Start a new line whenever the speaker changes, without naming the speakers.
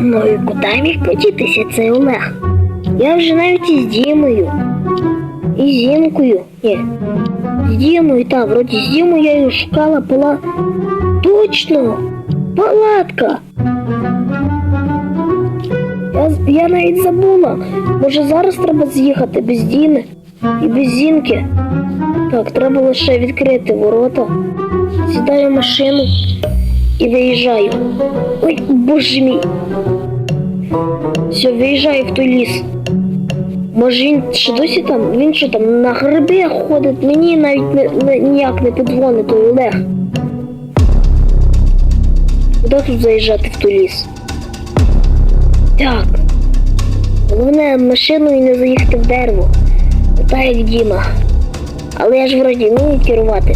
Ну і куди міг подітися цей Олег? Я вже навіть із Дімою. І з Зімкою. Ні. З Дімою, так, вроді з Дімою я її шукала пала. Точно! Палатка! Я, я навіть забула. Може зараз треба з'їхати без Діми і без Зінки. Так, треба лише відкрити ворота. Сідаю в машину і виїжджаю. Ой, боже мій. Все, виїжджаю в той ліс. Може він ще досі там? Він що там на грибах ходить, мені навіть не, не, ніяк не подзвонить той Олег. Куди тут заїжджати в той ліс? Так. Головне машиною не заїхати в дерево. Так як Діма. Але я ж вроді вмію керувати.